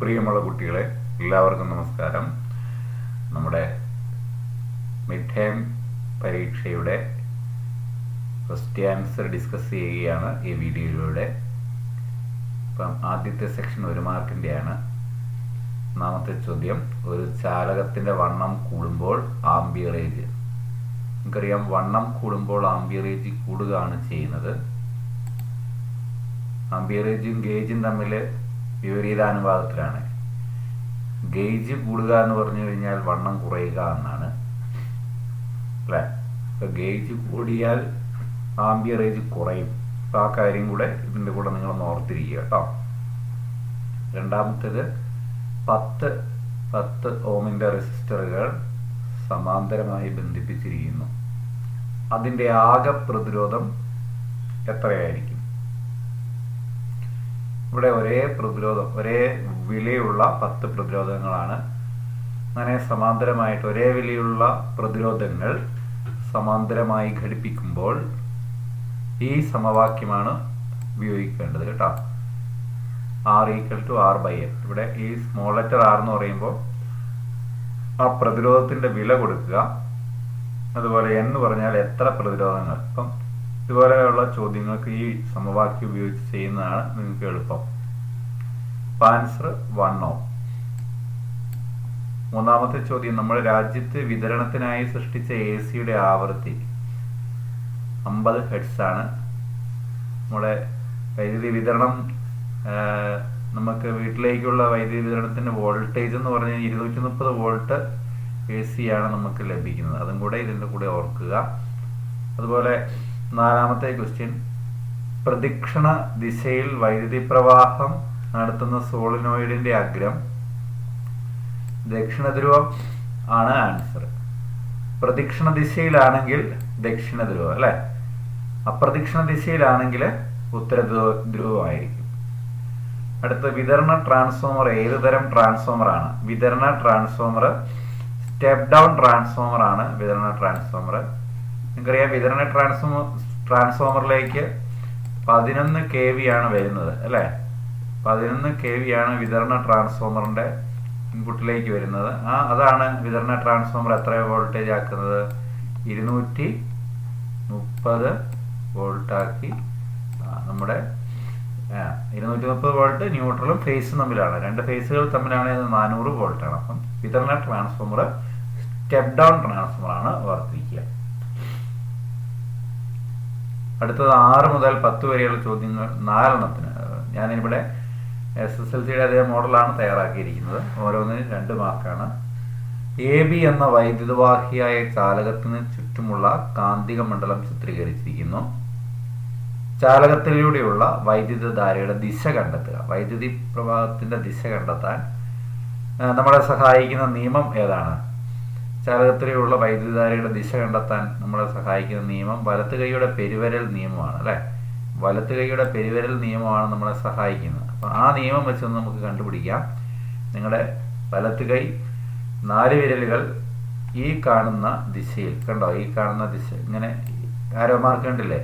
പ്രിയമുള്ള കുട്ടികളെ എല്ലാവർക്കും നമസ്കാരം. നമ്മുടെ മിഡ് ടൈം പരീക്ഷയുടെ ഫസ്റ്റ് ആൻസർ ഡിസ്കസ് ചെയ്യുകയാണ് ഈ വീഡിയോയിലൂടെ. ഇപ്പം ആദ്യത്തെ സെക്ഷൻ ഒരു മാർക്കിന്റെയാണ് ഒന്നാമത്തെ ചോദ്യം ഒരു ചാലകത്തിന്റെ വണ്ണം കൂടുമ്പോൾ ആംബിയറേജ് നമുക്കറിയാം വണ്ണം കൂടുമ്പോൾ ആംബിയറേജ് കൂടുകയാണ് ചെയ്യുന്നത്. ആംബിയറേജും ഗേജും തമ്മിൽ വിപരീത അനുപാതത്തിലാണ് ഗേജ് കൂടുക എന്ന് പറഞ്ഞു കഴിഞ്ഞാൽ വണ്ണം കുറയുക എന്നാണ്. അല്ലേ? ഇപ്പൊ ഗേജ് കൂടിയാൽ ആംബിയറേജ് കുറയും. ആ കാര്യം കൂടെ ഇതിന്റെ കൂടെ നിങ്ങൾ ഓർത്തിരിക്കുക കേട്ടോ. രണ്ടാമത്തേത് പത്ത് പത്ത് ഓമിന്റെ റെസിസ്റ്ററുകൾ സമാന്തരമായി ബന്ധിപ്പിച്ചിരിക്കുന്നു. അതിന്റെ ആകെ പ്രതിരോധം എത്രയായിരിക്കും? ഇവിടെ ഒരേ പ്രതിരോധം ഒരേ വിലയുള്ള പത്ത് പ്രതിരോധങ്ങളാണ്. അങ്ങനെ സമാന്തരമായിട്ട് ഒരേ വിലയുള്ള പ്രതിരോധങ്ങൾ സമാന്തരമായി ഘടിപ്പിക്കുമ്പോൾ ഈ സമവാക്യമാണ് ഉപയോഗിക്കേണ്ടത് കേട്ടോ. R equal to R by N ഇവിടെ ഈ സ്മോൾ ലെറ്റർ ആർ എന്ന് പറയുമ്പോൾ ആ പ്രതിരോധത്തിന്റെ വില കൊടുക്കുക. അതുപോലെ എന്ന് പറഞ്ഞാൽ എത്ര പ്രതിരോധങ്ങൾ? ഇപ്പം ഇതുപോലെയുള്ള ചോദ്യങ്ങൾക്ക് ഈ സമവാക്യം ഉപയോഗിച്ച് ചെയ്യുന്നതാണ് നിങ്ങൾക്ക് എളുപ്പം. ആൻസർ വൺ ഓ മൂന്നാമത്തെ ചോദ്യം നമ്മുടെ രാജ്യത്ത് വിതരണത്തിനായി സൃഷ്ടിച്ച എ സിയുടെ ആവൃത്തി അമ്പത് ഹെഡ്സ് ആണ്. നമ്മുടെ വൈദ്യുതി വിതരണം നമുക്ക് വീട്ടിലേക്കുള്ള വൈദ്യുതി വിതരണത്തിന്റെ വോൾട്ടേജ് എന്ന് പറഞ്ഞാൽ ഇരുന്നൂറ്റി മുപ്പത് വോൾട്ട് എ സി ആണ് നമുക്ക് ലഭിക്കുന്നത്. അതും കൂടെ ഇതിന്റെ കൂടെ ഓർക്കുക. അതുപോലെ നാലാമത്തെ ക്വസ്റ്റ്യൻ. പ്രദക്ഷിണ ദിശയിൽ വൈദ്യുതി പ്രവാഹം നടത്തുന്ന സോളിനോയിഡിന്റെ അഗ്രം. ദക്ഷിണ ധ്രുവം ആണ് ആൻസർ. പ്രദക്ഷിണ ദിശയിലാണെങ്കിൽ ദക്ഷിണ ധ്രുവം അല്ലെ? അപ്രദക്ഷിണ ദിശയിലാണെങ്കിൽ ഉത്തര ധ്രുവമായിരിക്കും അടുത്ത വിതരണ ട്രാൻസ്ഫോമർ ഏത് തരം ട്രാൻസ്ഫോമർ ആണ്? വിതരണ ട്രാൻസ്ഫോമർ സ്റ്റെപ്പ് ഡൗൺ ട്രാൻസ്ഫോമർ ആണ് വിതരണ ട്രാൻസ്ഫോമർ. നിങ്ങൾക്കറിയാം വിതരണ ട്രാൻസ്ഫോമർ ട്രാൻസ്ഫോമറിലേക്ക് പതിനൊന്ന് കെ വി ആണ് വരുന്നത് അല്ലേ? പതിനൊന്ന് കെ വി ആണ് വിതരണ ട്രാൻസ്ഫോമറിന്റെ ഇൻപുട്ടിലേക്ക് വരുന്നത്. ആ അതാണ് വിതരണ ട്രാൻസ്ഫോമർ എത്ര വോൾട്ടേജ് ആക്കുന്നത്? ഇരുന്നൂറ്റി മുപ്പത് വോൾട്ടാക്കി നമ്മുടെ ഇരുന്നൂറ്റി മുപ്പത് വോൾട്ട് ന്യൂട്രലും ഫേസും തമ്മിലാണ്. രണ്ട് ഫേസുകൾ തമ്മിലാണ് നാനൂറ് വോൾട്ടാണ്. അപ്പം വിതരണ ട്രാൻസ്ഫോമർ സ്റ്റെപ്പ് ഡൗൺ ട്രാൻസ്ഫോമർ ആണ് ഓർത്തിരിക്കുക അടുത്തത് ആറ് മുതൽ പത്ത് വരെയുള്ള ചോദ്യങ്ങൾ നാലെണ്ണത്തിന്. ഞാനിവിടെ എസ് എസ് എൽ സിയുടെ അതേ മോഡലാണ് തയ്യാറാക്കിയിരിക്കുന്നത്. ഓരോന്നിനും രണ്ട് മാർക്കാണ്. എ ബി എന്ന വൈദ്യുതവാഹിയായ ചാലകത്തിന് ചുറ്റുമുള്ള കാന്തിക മണ്ഡലം ചിത്രീകരിച്ചിരിക്കുന്നു. ചാലകത്തിലൂടെയുള്ള വൈദ്യുതധാരയുടെ ദിശ കണ്ടെത്തുക. വൈദ്യുതി പ്രവാഹത്തിന്റെ ദിശ കണ്ടെത്താൻ നമ്മളെ സഹായിക്കുന്ന നിയമം ഏതാണ്? ചാലകത്തിലുള്ള വൈദ്യുതധാരയുടെ ദിശ കണ്ടെത്താൻ നമ്മളെ സഹായിക്കുന്ന നിയമം വലത്ത് കൈയുടെ പെരുവരൽ നിയമമാണ് അല്ലെ? വലത്ത് കൈയുടെ പെരുവരൽ നിയമമാണ് നമ്മളെ സഹായിക്കുന്നത്. അപ്പം ആ നിയമം വെച്ച് നമുക്ക് കണ്ടുപിടിക്കാം. നിങ്ങളുടെ വലത്ത് കൈ നാല് വിരലുകൾ ഈ കാണുന്ന ദിശയിൽ കണ്ടോ? ഈ കാണുന്ന ദിശ ഇങ്ങനെ ആരോ മാർക്ക് കണ്ടില്ലേ?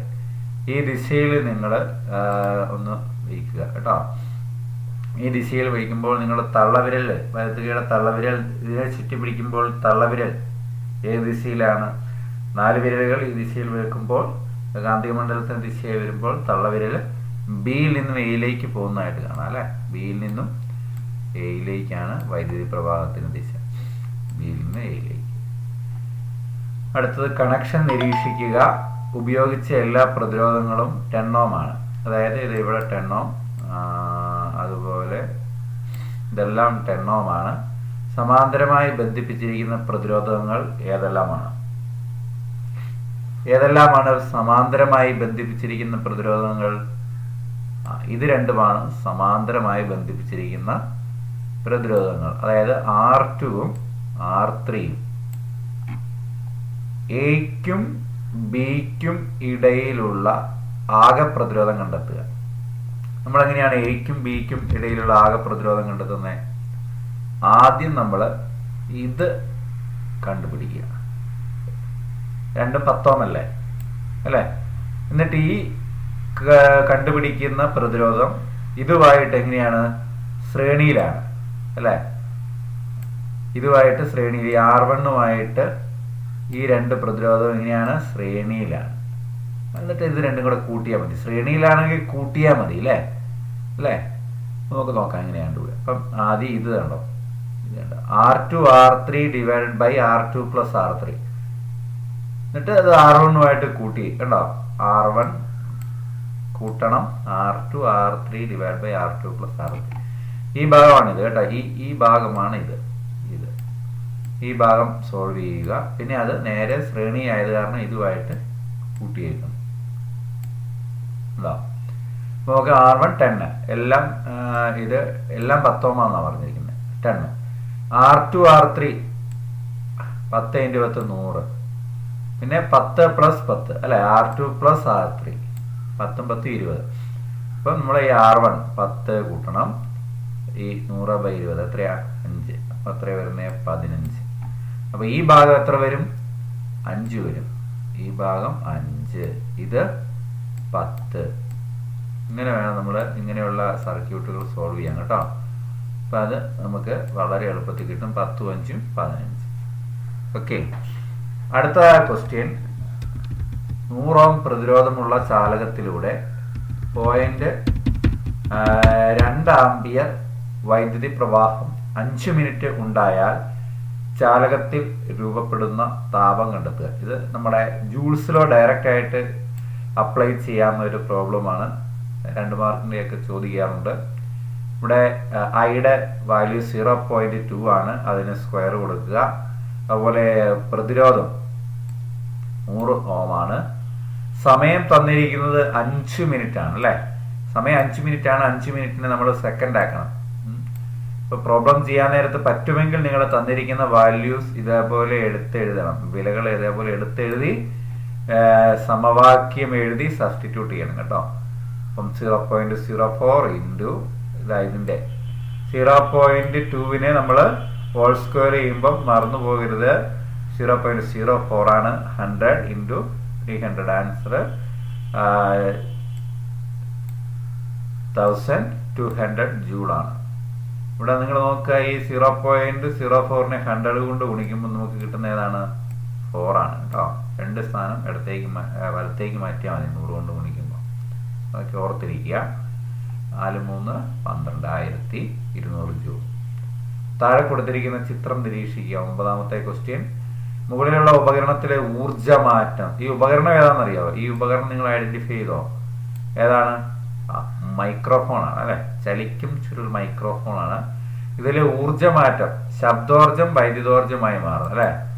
ഈ ദിശയിൽ നിങ്ങൾ ഒന്ന് വയ്ക്കുക കേട്ടോ? ഈ ദിശയിൽ വയ്ക്കുമ്പോൾ നിങ്ങളുടെ തള്ളവിരൽ വലത്തുകയുടെ തള്ളവിരൽ ഇതിനെ ചുറ്റി പിടിക്കുമ്പോൾ തള്ളവിരൽ ഏത് ദിശയിലാണ്? നാല് വിരലുകൾ ഈ ദിശയിൽ വെക്കുമ്പോൾ കാന്തിക മണ്ഡലത്തിന് ദിശയായി വരുമ്പോൾ തള്ളവിരൽ ബിയിൽ നിന്നും എയിലേക്ക് പോകുന്നതായിട്ട് കാണാം അല്ലേ? ബിയിൽ നിന്നും എയിലേക്കാണ് വൈദ്യുതി പ്രവാഹത്തിന് ദിശ. ബിയിൽ നിന്ന് എയിലേക്ക്. അടുത്തത് കണക്ഷൻ നിരീക്ഷിക്കുക. ഉപയോഗിച്ച എല്ലാ പ്രതിരോധങ്ങളും ടെണ്ണോമാണ് അതായത് ഇത് ഇവിടെ ടെണ്ണോം അതുപോലെ ഇതെല്ലാം ടെണ്ണോമാണ് സമാന്തരമായി ബന്ധിപ്പിച്ചിരിക്കുന്ന പ്രതിരോധങ്ങൾ ഏതെല്ലാമാണ്? ഏതെല്ലാമാണ് സമാന്തരമായി ബന്ധിപ്പിച്ചിരിക്കുന്ന പ്രതിരോധങ്ങൾ? ഇത് രണ്ടുമാണ് സമാന്തരമായി ബന്ധിപ്പിച്ചിരിക്കുന്ന പ്രതിരോധങ്ങൾ. അതായത് ആർ ടുവും ആർ ത്രീയും എക്കും ബിക്കും ഇടയിലുള്ള ആകെ പ്രതിരോധം കണ്ടെത്തുക. നമ്മൾ എങ്ങനെയാണ് എക്കും ബിക്കും ഇടയിലുള്ള ആകെ പ്രതിരോധം കണ്ടെത്തുന്നത് ആദ്യം നമ്മൾ ഇത് കണ്ടുപിടിക്കുക. രണ്ടും പത്തോന്നല്ലേ? അല്ലേ? എന്നിട്ട് ഈ കണ്ടുപിടിക്കുന്ന പ്രതിരോധം ഇതുമായിട്ട് എങ്ങനെയാണ്? ശ്രേണിയിലാണ്. അല്ലേ? ഇതുമായിട്ട് ശ്രേണിയിൽ ആർ വണ്ണുമായിട്ട് ഈ രണ്ട് പ്രതിരോധം എങ്ങനെയാണ്? ശ്രേണിയിലാണ്. എന്നിട്ട് ഇത് രണ്ടും കൂടെ കൂട്ടിയാൽ മതി. ശ്രേണിയിലാണെങ്കിൽ കൂട്ടിയാൽ മതി അല്ലേ അല്ലേ നമുക്ക് നോക്കാം എങ്ങനെയാണ് ഇവിടെ അപ്പം ആദ്യം ഇത് കണ്ടോ? ഇത് കണ്ടോ? R two R three divided by R two plus R three എന്നിട്ട് അത് ആർ വണ്ണുമായിട്ട് കൂട്ടി കണ്ടോ? ആർ വൺ കൂട്ടണം. R two R three divide by R two plus R three ഈ ഭാഗമാണ് ഇത് കേട്ടോ. ഈ ഈ ഭാഗമാണ് ഇത്. ഇത്. ഈ ഭാഗം സോൾവ് ചെയ്യുക. പിന്നെ അത് നേരെ ശ്രേണി ആയത് കാരണം ഇതുമായിട്ട് കൂട്ടിയേക്കണം ഇതാ നമുക്ക് ആർ വൺ ടെണ് എല്ലാം ഇത് എല്ലാം പത്തോമാന്നാണ് പറഞ്ഞിരിക്കുന്നത് ten R two R three പത്ത് ഇന്റു പത്ത് നൂറ്. പിന്നെ പത്ത് പ്ലസ് പത്ത്. അല്ലെ R two plus R three പത്തും പത്ത് ഇരുപത്. അപ്പം നമ്മൾ ഈ ആർ വൺ പത്ത് കൂട്ടണം. ഈ നൂറ് ബൈ ഇരുപത്. എത്രയാ? അഞ്ച്. അപ്പം എത്ര വരുന്നത് പതിനഞ്ച്. അപ്പം ഈ ഭാഗം എത്ര വരും? അഞ്ച് വരും. ഈ ഭാഗം അഞ്ച്. ഇത് പത്ത്. ഇങ്ങനെ വേണം നമ്മൾ ഇങ്ങനെയുള്ള സർക്യൂട്ടുകൾ സോൾവ് ചെയ്യാൻ കേട്ടോ. അപ്പം അത് നമുക്ക് വളരെ എളുപ്പത്തിൽ കിട്ടും. പത്തും അഞ്ചും പതിനഞ്ചും. ഓക്കെ അടുത്ത ക്വസ്റ്റ്യൻ നൂറോം പ്രതിരോധമുള്ള ചാലകത്തിലൂടെ പോയിന്റ് രണ്ട് ആംബിയർ വൈദ്യുതി പ്രവാഹം അഞ്ച് മിനിറ്റ് ഉണ്ടായാൽ ചാലകത്തിൽ രൂപപ്പെടുന്ന താപം കണ്ടെത്തുക. ഇത് നമ്മുടെ ജൂൾസിലോ ഡയറക്റ്റ് ആയിട്ട് അപ്ലൈ ചെയ്യാവുന്ന ഒരു പ്രോബ്ലമാണ് രണ്ട് മാർക്കിന്റെയൊക്കെ ചോദിക്കാറുണ്ട്. ഇവിടെ ഐയുടെ വാല്യൂ സീറോ പോയിന്റ് ടു ആണ് അതിന് സ്ക്വയർ കൊടുക്കുക. അതുപോലെ പ്രതിരോധം നൂറ് ഓമാണ് സമയം തന്നിരിക്കുന്നത് അഞ്ച് മിനിറ്റ് ആണ് അല്ലേ? സമയം അഞ്ച് മിനിറ്റ് ആണ് അഞ്ച് മിനിറ്റിന് നമ്മൾ സെക്കൻഡ് ആക്കണം. ഇപ്പൊ പ്രോബ്ലം ചെയ്യാൻ നേരത്ത് പറ്റുമെങ്കിൽ നിങ്ങൾ തന്നിരിക്കുന്ന വാല്യൂസ് ഇതേപോലെ എടുത്തെഴുതണം. വിലകൾ ഇതേപോലെ എടുത്തെഴുതി സമവാക്യം എഴുതി സബ്സ്റ്റിറ്റ്യൂട്ട് ചെയ്യണം കേട്ടോ. അപ്പം zero point zero four into ഇതാ ഇതിന്റെ സീറോ പോയിന്റ് ടുവിനെ നമ്മൾ ഹോൾ സ്ക്വയർ ചെയ്യുമ്പം മറന്നു പോകരുത്. സീറോ പോയിന്റ് സീറോ ഫോർ ആണ് hundred into three hundred answer thousand two hundred ജൂളാണ് ഇവിടെ നിങ്ങൾ നോക്കുക ഈ സീറോ പോയിന്റ് സീറോ ഫോറിനെ ഹൺഡ്രഡ് കൊണ്ട് ഗുണിക്കുമ്പോൾ നമുക്ക് കിട്ടുന്ന ഏതാണ്? ഫോർ ആണ് കേട്ടോ. രണ്ട് സ്ഥാനം ഇടത്തേക്ക് വലത്തേക്ക് മാറ്റിയാൽ മതി നൂറ് കൊണ്ട് ഗുണിക്കുമ്പോൾ അതൊക്കെ ഓർത്തിരിക്കുക. നാല് മൂന്ന് പന്ത്രണ്ടായിരത്തി ഇരുന്നൂറ് ജൂൾ. താഴെ കൊടുത്തിരിക്കുന്ന ചിത്രം നിരീക്ഷിക്കുക. ഒമ്പതാമത്തെ ക്വസ്റ്റ്യൻ മുകളിലുള്ള ഉപകരണത്തിലെ ഊർജമാറ്റം ഈ ഉപകരണം ഏതാണെന്നറിയാവോ? ഈ ഉപകരണം നിങ്ങൾ ഐഡന്റിഫൈ ചെയ്തോ? ഏതാണ്? മൈക്രോഫോൺ ആണ് അല്ലെ? ചലിക്കും ചുരുൾ മൈക്രോഫോൺ ആണ്. ഇതിൽ ഊർജമാറ്റം ശബ്ദോർജം വൈദ്യുതോർജമായി മാറും അല്ലെ?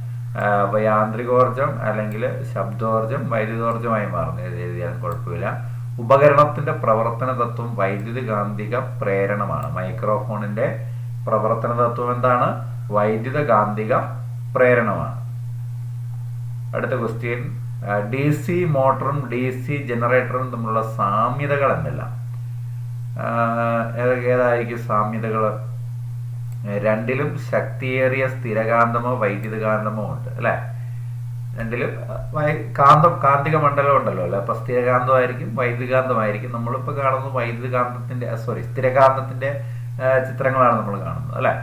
യാന്ത്രികോർജം അല്ലെങ്കിൽ ശബ്ദോർജം വൈദ്യുതോർജമായി മാറുന്നു. എഴുതിയാലും കുഴപ്പമില്ല. ഉപകരണത്തിന്റെ പ്രവർത്തന തത്വം വൈദ്യുതി കാന്തിക പ്രേരണമാണ്. മൈക്രോഫോണിന്റെ പ്രവർത്തന തത്വം എന്താണ്? വൈദ്യുത കാന്തിക പ്രേരണമാണ്. അടുത്ത ക്വസ്റ്റ്യൻ. ഡി സി മോട്ടറും ഡി സി ജനറേറ്ററും തമ്മിലുള്ള സാമ്യതകൾ ഏത- ഏതായിരിക്കും സാമ്യതകൾ രണ്ടിലും ശക്തിയേറിയ സ്ഥിരകാന്തമോ വൈദ്യുതകാന്തമോ ഉണ്ട് അല്ലെ? രണ്ടിലും കാന്ത കാന്തിക മണ്ഡലം ഉണ്ടല്ലോ അല്ലെ? അപ്പൊ സ്ഥിരകാന്തമായിരിക്കും വൈദ്യുതകാന്തമായിരിക്കും. നമ്മളിപ്പോ കാണുന്നത് വൈദ്യുതകാന്തത്തിന്റെ സോറി സ്ഥിരകാന്തത്തിന്റെ ചിത്രങ്ങളാണ് നമ്മൾ കാണുന്നത് അല്ലെ?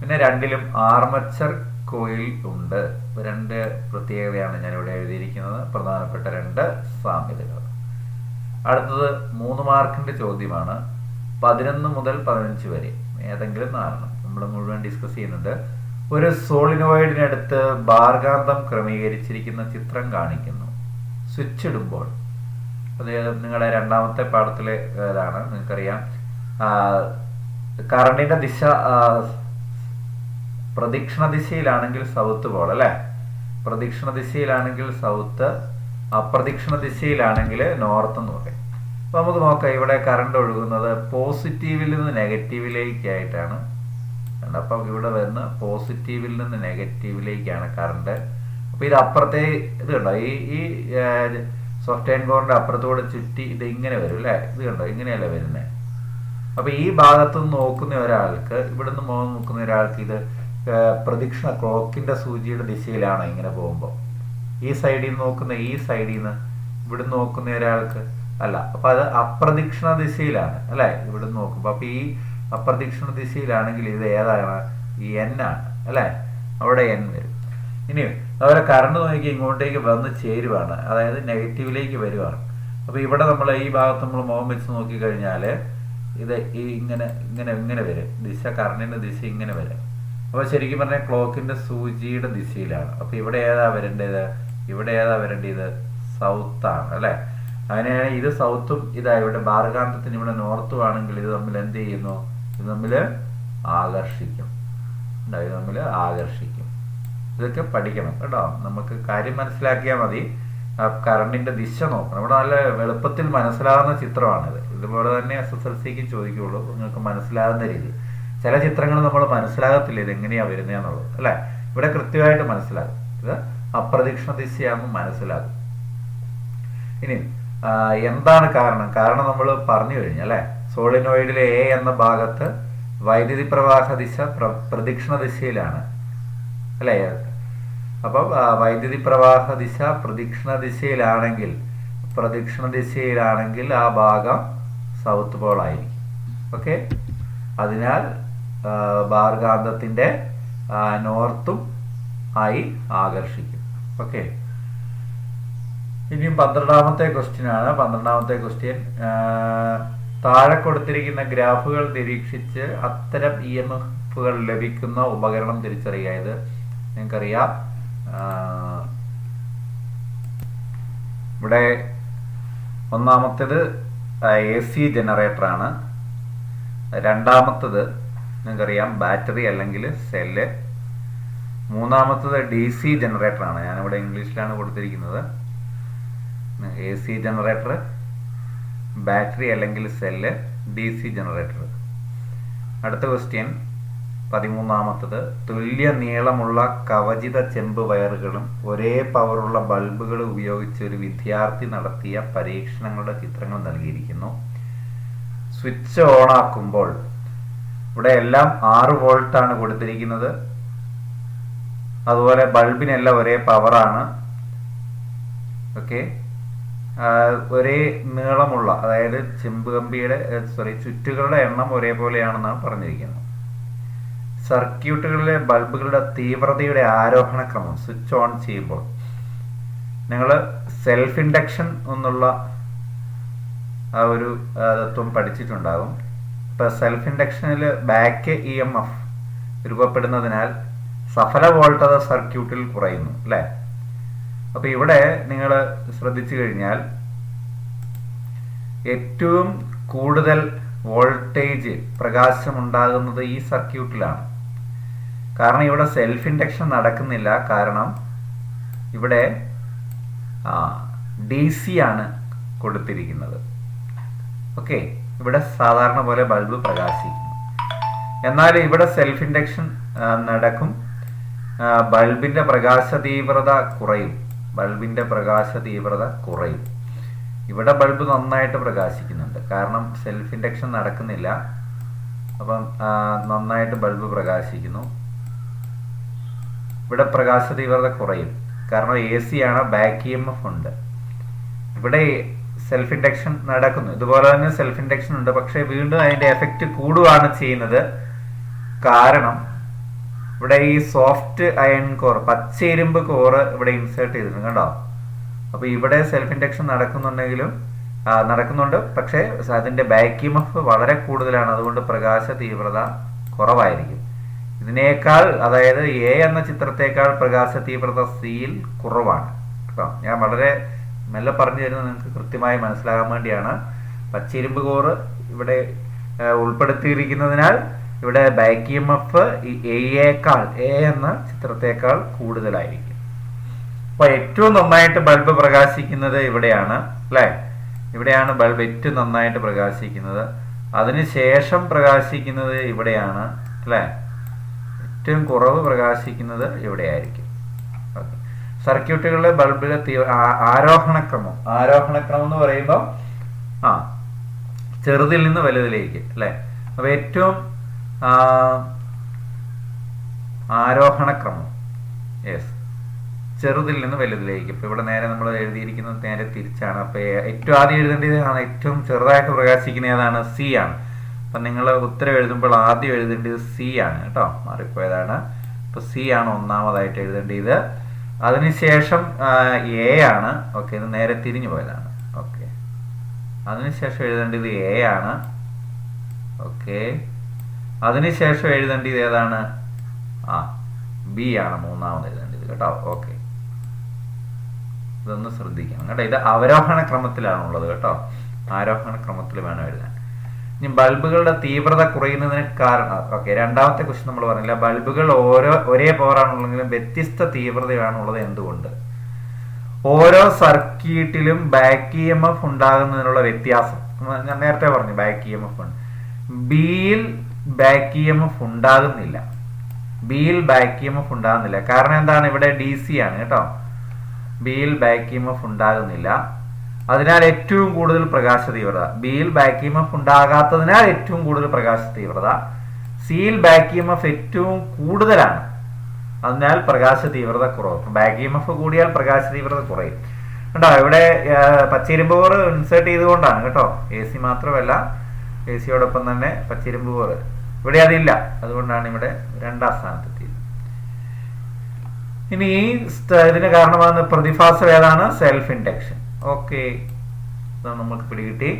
പിന്നെ രണ്ടിലും ആർമച്ചർ കോയിൽ ഉണ്ട്. രണ്ട് പ്രത്യേകതയാണ് ഞാൻ ഇവിടെ എഴുതിയിരിക്കുന്നത്. പ്രധാനപ്പെട്ട രണ്ട് സാമ്യതകൾ. അടുത്തത് മൂന്ന് മാർക്കിന്റെ ചോദ്യമാണ്. പതിനൊന്ന് മുതൽ പതിനഞ്ച് വരെ ഏതെങ്കിലും നാലെണ്ണം. നമ്മൾ മുഴുവൻ ഡിസ്കസ് ചെയ്യുന്നത് ഒരു സോളിനോയിഡിനടുത്ത് ബാർകാന്തം ക്രമീകരിച്ചിരിക്കുന്ന ചിത്രം കാണിക്കുന്നു. സ്വിച്ച് ഇടുമ്പോൾ. അത് നിങ്ങളുടെ രണ്ടാമത്തെ പാഠത്തിലെ ഇതാണ്. നിങ്ങൾക്കറിയാം. കറണ്ടിന്റെ ദിശ പ്രദക്ഷിണ ദിശയിലാണെങ്കിൽ സൗത്ത് പോൾ അല്ലെ? പ്രദക്ഷിണ ദിശയിലാണെങ്കിൽ സൗത്ത് അപ്രദക്ഷിണ ദിശയിലാണെങ്കിൽ നോർത്ത് എന്ന് പറയും. അപ്പൊ നമുക്ക് നോക്കാം ഇവിടെ കറണ്ട് ഒഴുകുന്നത് പോസിറ്റീവിൽ നിന്ന് നെഗറ്റീവിലേക്കായിട്ടാണ് കണ്ടോ? അപ്പം ഇവിടെ വരുന്ന പോസിറ്റീവിൽ നിന്ന് നെഗറ്റീവിലേക്കാണ് കറണ്ട് അപ്പൊ ഇത് അപ്പുറത്തെ ഇത് കണ്ടോ? ഈ ഈ സോഫ്റ്റ് ആൻഡ് കോറിന്റെ അപ്പുറത്തോടെ ചുറ്റി ഇത് ഇങ്ങനെ വരും അല്ലേ? ഇത് കണ്ടോ? ഇങ്ങനെയല്ലേ വരുന്നത് അപ്പൊ ഈ ഭാഗത്ത് നിന്ന് നോക്കുന്ന ഒരാൾക്ക് ഇവിടുന്ന് മുഖം നോക്കുന്ന ഒരാൾക്ക് ഇത് പ്രദക്ഷിണ ക്ലോക്കിന്റെ സൂചിയുടെ ദിശയിലാണ് ഇങ്ങനെ പോകുമ്പോൾ ഈ സൈഡിൽ നിന്ന് നോക്കുന്ന ഈ സൈഡിൽ നിന്ന് ഇവിടുന്ന് നോക്കുന്ന ഒരാൾക്ക് അല്ല. അപ്പൊ അത് അപ്രദക്ഷിണ ദിശയിലാണ് അല്ലെ? ഇവിടുന്ന് നോക്കുമ്പോൾ അപ്പൊ ഈ അപ്രദക്ഷിണ ദിശയിലാണെങ്കിൽ ഇത് ഏതാണ്? ഈ എൻ ആണ് അല്ലേ? അവിടെ എൻ വരും. ഇനി അവരെ കറണ്ട് നോക്കി ഇങ്ങോട്ടേക്ക് വന്ന് ചേരുവാണ്. അതായത് നെഗറ്റീവിലേക്ക് വരുവാണ്. അപ്പോൾ ഇവിടെ നമ്മൾ ഈ ഭാഗത്ത് നമ്മൾ മുഖം വെച്ച് നോക്കിക്കഴിഞ്ഞാൽ ഇത് ഈ ഇങ്ങനെ ഇങ്ങനെ ഇങ്ങനെ വരും. ദിശ കറണ്ടിന്റെ ദിശ ഇങ്ങനെ വരും. അപ്പോൾ ശരിക്കും പറഞ്ഞാൽ ക്ലോക്കിന്റെ സൂചിയുടെ ദിശയിലാണ്. അപ്പോൾ ഇവിടെ ഏതാ വരേണ്ടത്? ഇവിടെ ഏതാ വരേണ്ടത്? ആണ് അല്ലേ? അങ്ങനെയാണ് ഇത് സൗത്തും ഇതാ ഇവിടെ ബാർഗാന്തത്തിന് ഇവിടെ നോർത്തും ആണെങ്കിൽ ഇത് തമ്മിൽ എന്ത് ചെയ്യുന്നു? ഇത് തമ്മിൽ ആകർഷിക്കും. ഉണ്ടായി തമ്മിൽ ആകർഷിക്കും. ഇതൊക്കെ പഠിക്കണം കേട്ടോ. നമുക്ക് കാര്യം മനസ്സിലാക്കിയാൽ മതി. കറണ്ടിന്റെ ദിശ നോക്കണം. ഇവിടെ നല്ല എളുപ്പത്തിൽ മനസ്സിലാകുന്ന ചിത്രമാണിത്. ഇതുപോലെ തന്നെ എസ് എസ് എൽ സിക്ക് ചോദിക്കുള്ളൂ. നിങ്ങൾക്ക് മനസ്സിലാകുന്ന രീതി. ചില ചിത്രങ്ങൾ നമ്മൾ മനസ്സിലാകത്തില്ല ഇത് എങ്ങനെയാ വരുന്നതെന്നുള്ളത് അല്ലെ? ഇവിടെ കൃത്യമായിട്ട് മനസ്സിലാകും. ഇത് അപ്രതീക്ഷണ ദിശയാകുമ്പോൾ മനസ്സിലാകും. ഇനി എന്താണ് കാരണം? കാരണം നമ്മൾ പറഞ്ഞു കഴിഞ്ഞു അല്ലെ? സോളിനോയിഡിലെ എ എന്ന ഭാഗത്ത് വൈദ്യുതി പ്രവാഹ ദിശ പ്ര- പ്രദക്ഷിണ ദിശയിലാണ്. അല്ലേ? അപ്പം വൈദ്യുതി പ്രവാഹ ദിശ പ്രദക്ഷിണ ദിശയിലാണെങ്കിൽ പ്രദക്ഷിണ ദിശയിലാണെങ്കിൽ ആ ഭാഗം സൗത്ത് പോൾ ആയിരിക്കും. ഓക്കെ? അതിനാൽ ഭാർഗാന്തത്തിന്റെ നോർത്തും ആയി ആകർഷിക്കും. ഓക്കെ? ഇനിയും പന്ത്രണ്ടാമത്തെ ക്വസ്റ്റ്യൻ ആണ്. പന്ത്രണ്ടാമത്തെ ക്വസ്റ്റ്യൻ താഴെ കൊടുത്തിരിക്കുന്ന ഗ്രാഫുകൾ നിരീക്ഷിച്ച് അത്തരം ഇ എം എഫുകൾ ലഭിക്കുന്ന ഉപകരണം തിരിച്ചറിയുക ഇത് നിങ്ങൾക്കറിയാം ഇവിടെ ഒന്നാമത്തേത് എ സി ജനറേറ്ററാണ്. രണ്ടാമത്തത് നിങ്ങൾക്കറിയാം ബാറ്ററി അല്ലെങ്കിൽ സെല്ല്. മൂന്നാമത്തത് ഡി സി ജനറേറ്ററാണ്. ഞാനിവിടെ ഇംഗ്ലീഷിലാണ് കൊടുത്തിരിക്കുന്നത്. എ സി ജനറേറ്റർ ബാറ്ററി അല്ലെങ്കിൽ സെല്ല് ഡി സി ജനറേറ്റർ അടുത്ത ക്വസ്റ്റ്യൻ പതിമൂന്നാമത്തത്. തുല്യ നീളമുള്ള കവചിത ചെമ്പ് വയറുകളും ഒരേ പവറുള്ള ബൾബുകളും ഉപയോഗിച്ച് ഒരു വിദ്യാർത്ഥി നടത്തിയ പരീക്ഷണങ്ങളുടെ ചിത്രങ്ങൾ നൽകിയിരിക്കുന്നു. സ്വിച്ച് ഓൺ ആക്കുമ്പോൾ ഇവിടെ എല്ലാം ആറ് വോൾട്ടാണ് കൊടുത്തിരിക്കുന്നത്. അതുപോലെ ബൾബിനെല്ലാം ഒരേ പവറാണ് ഓക്കെ ഒരേ നീളമുള്ള അതായത് ചെമ്പ് കമ്പിയുടെ സോറി ചുറ്റുകളുടെ എണ്ണം ഒരേപോലെയാണെന്നാണ് പറഞ്ഞിരിക്കുന്നത്. സർക്യൂട്ടുകളിലെ ബൾബുകളുടെ തീവ്രതയുടെ ആരോഹണ ക്രമം സ്വിച്ച് ഓൺ ചെയ്യുമ്പോൾ നിങ്ങൾ സെൽഫ് ഇൻഡക്ഷൻ എന്നുള്ള ആ ഒരു തത്വം പഠിച്ചിട്ടുണ്ടാകും. ഇപ്പൊ സെൽഫ് ഇൻഡക്ഷനിൽ ബാക്ക് ഇ എം എഫ് രൂപപ്പെടുന്നതിനാൽ സഫല വോൾട്ടത സർക്യൂട്ടിൽ കുറയുന്നു അല്ലേ? അപ്പൊ ഇവിടെ നിങ്ങൾ ശ്രദ്ധിച്ചു കഴിഞ്ഞാൽ ഏറ്റവും കൂടുതൽ വോൾട്ടേജ് പ്രകാശം ഉണ്ടാകുന്നത് ഈ സർക്യൂട്ടിലാണ്. കാരണം ഇവിടെ സെൽഫ് ഇൻഡക്ഷൻ നടക്കുന്നില്ല. കാരണം ഇവിടെ ഡി സി ആണ് കൊടുത്തിരിക്കുന്നത്. ഓക്കെ ഇവിടെ സാധാരണ പോലെ ബൾബ് പ്രകാശിക്കുന്നു. എന്നാൽ ഇവിടെ സെൽഫ് ഇൻഡക്ഷൻ നടക്കും. ബൾബിന്റെ പ്രകാശ തീവ്രത കുറയും. ബൾബിന്റെ പ്രകാശ തീവ്രത കുറയും. ഇവിടെ ബൾബ് നന്നായിട്ട് പ്രകാശിക്കുന്നുണ്ട്. കാരണം സെൽഫ് ഇൻഡക്ഷൻ നടക്കുന്നില്ല. അപ്പം നന്നായിട്ട് ബൾബ് പ്രകാശിക്കുന്നു. ഇവിടെ പ്രകാശ തീവ്രത കുറയും. കാരണം എ സി ആണ് ബാക്ക് ഇ എം എഫ് ഉണ്ട്. ഇവിടെ സെൽഫ് ഇൻഡക്ഷൻ നടക്കുന്നു. ഇതുപോലെ തന്നെ സെൽഫ് ഇൻഡക്ഷൻ ഉണ്ട്. പക്ഷേ വീണ്ടും അതിന്റെ എഫക്റ്റ് കൂടുകയാണ് ചെയ്യുന്നത്. കാരണം ഇവിടെ ഈ സോഫ്റ്റ് അയൺ കോർ പച്ച ഇരുമ്പ് കോറ് ഇവിടെ ഇൻസേർട്ട് ചെയ്തിട്ടുണ്ട് കണ്ടോ? അപ്പൊ ഇവിടെ സെൽഫ് ഇൻഡക്ഷൻ നടക്കുന്നുണ്ടെങ്കിലും നടക്കുന്നുണ്ട്. പക്ഷേ അതിന്റെ ബാക്ക് എഫ് വളരെ കൂടുതലാണ്. അതുകൊണ്ട് പ്രകാശ തീവ്രത കുറവായിരിക്കും. ഇതിനേക്കാൾ അതായത് എ എന്ന ചിത്രത്തേക്കാൾ പ്രകാശ തീവ്രത സിയിൽ കുറവാണ്. കേട്ടോ? ഞാൻ വളരെ മെല്ലെ പറഞ്ഞു തരുന്നത് നിങ്ങൾക്ക് കൃത്യമായി മനസ്സിലാകാൻ വേണ്ടിയാണ്. പച്ചിരുമ്പ് കോറ് ഇവിടെ ഉൾപ്പെടുത്തിയിരിക്കുന്നതിനാൽ ഇവിടെ ബാക്ക് എം എഫ് എയേക്കാൾ എ എന്ന ചിത്രത്തേക്കാൾ കൂടുതലായിരിക്കും. അപ്പൊ ഏറ്റവും നന്നായിട്ട് ബൾബ് പ്രകാശിക്കുന്നത് ഇവിടെയാണ് അല്ലെ? ഇവിടെയാണ് ബൾബ് ഏറ്റവും നന്നായിട്ട് പ്രകാശിക്കുന്നത്. അതിനുശേഷം പ്രകാശിക്കുന്നത് ഇവിടെയാണ് അല്ലെ? ഏറ്റവും കുറവ് പ്രകാശിക്കുന്നത് ഇവിടെയായിരിക്കും. സർക്യൂട്ടുകളിലെ ബൾബിലെ ആരോഹണക്രമം. ആരോഹണക്രമം എന്ന് പറയുമ്പോൾ ആ ചെറുതിൽ നിന്ന് വലുതിലേക്ക് അല്ലെ? അപ്പൊ ഏറ്റവും ആരോഹണക്രമം. യെസ് ചെറുതിൽ നിന്ന് വലുതിലേക്ക്. ഇപ്പൊ ഇവിടെ നേരെ നമ്മൾ എഴുതിയിരിക്കുന്നത് നേരെ തിരിച്ചാണ്. അപ്പൊ ഏറ്റവും ആദ്യം എഴുതേണ്ടത് ഏറ്റവും ചെറുതായിട്ട് പ്രകാശിക്കുന്ന ഏതാണ്? സി ആണ്. അപ്പം നിങ്ങൾ ഉത്തരം എഴുതുമ്പോൾ ആദ്യം എഴുതേണ്ടത് സി ആണ് കേട്ടോ. മാറിപ്പോയതാണ്. അപ്പോൾ സി ആണ് ഒന്നാമതായിട്ട് എഴുതേണ്ടത്. അതിനുശേഷം എ ആണ്. ഓക്കെ ഇത് നേരെ തിരിഞ്ഞു പോയതാണ്. ഓക്കെ അതിനുശേഷം എഴുതേണ്ടത് എ ആണ്. ഓക്കെ അതിനുശേഷം എഴുതേണ്ടത് ഏതാണ്? ആ ബി ആണ് മൂന്നാമത് എഴുതേണ്ടത് കേട്ടോ. ഓക്കെ. ഇതൊന്ന് ശ്രദ്ധിക്കണം കേട്ടോ. ഇത് അവരോഹണ ക്രമത്തിലാണുള്ളത് കേട്ടോ. ആരോഹണ ക്രമത്തിൽ വേണം എഴുതാൻ. ഇനി ബൾബുകളുടെ തീവ്രത കുറയുന്നതിന് കാരണം ഓക്കെ രണ്ടാമത്തെ ക്വസ്റ്റ്യൻ നമ്മൾ പറഞ്ഞില്ല ബൾബുകൾ ഓരോ ഒരേ പവറാണുള്ളെങ്കിലും വ്യത്യസ്ത തീവ്രതയാണുള്ളത് എന്തുകൊണ്ട്? ഓരോ സർക്യൂട്ടിലും ബാക്ക് ഇ എം എഫ് ഉണ്ടാകുന്നതിനുള്ള വ്യത്യാസം. ഞാൻ നേരത്തെ പറഞ്ഞു ബാക്ക് ഇ എം എഫ് ഉണ്ട് ബിയിൽ ബാക്ക് ഇ എം എഫ് ഉണ്ടാകുന്നില്ല. ബിയിൽ ബാക്ക് ഇ എം എഫ് ഉണ്ടാകുന്നില്ല. കാരണം എന്താണ്? ഇവിടെ ഡി സി ആണ് കേട്ടോ. ബിയിൽ ബാക്ക് ഇ എം എഫ് ഉണ്ടാകുന്നില്ല. അതിനാൽ ഏറ്റവും കൂടുതൽ പ്രകാശ തീവ്രത ബിയിൽ ബാക്ക് ഇ എം എഫ് ഉണ്ടാകാത്തതിനാൽ ഏറ്റവും കൂടുതൽ പ്രകാശ തീവ്രത സിയിൽ ബാക്ക് ഇ എം എഫ് ഏറ്റവും കൂടുതലാണ്. അതിനാൽ പ്രകാശ തീവ്രത കുറവ്. ബാക്ക് ഇ എം എഫ് കൂടിയാൽ പ്രകാശ തീവ്രത കുറയും. കേട്ടോ ഇവിടെ പച്ചിരുമ്പ് കോറ് ഇൻസേർട്ട് ചെയ്തുകൊണ്ടാണ് കേട്ടോ. എ സി മാത്രമല്ല എ സിയോടൊപ്പം തന്നെ പച്ചിരുമ്പ് കോറ് ഇവിടെ അതില്ല. അതുകൊണ്ടാണ് ഇവിടെ രണ്ടാം സ്ഥാനത്തെത്തിയത്. ഇനി ഈ ഇതിന് കാരണമാകുന്ന പ്രതിഭാസം ഏതാണ്? സെൽഫ് ഇൻഡക്ഷൻ ഓക്കെ നമുക്ക് പിടികിട്ടി.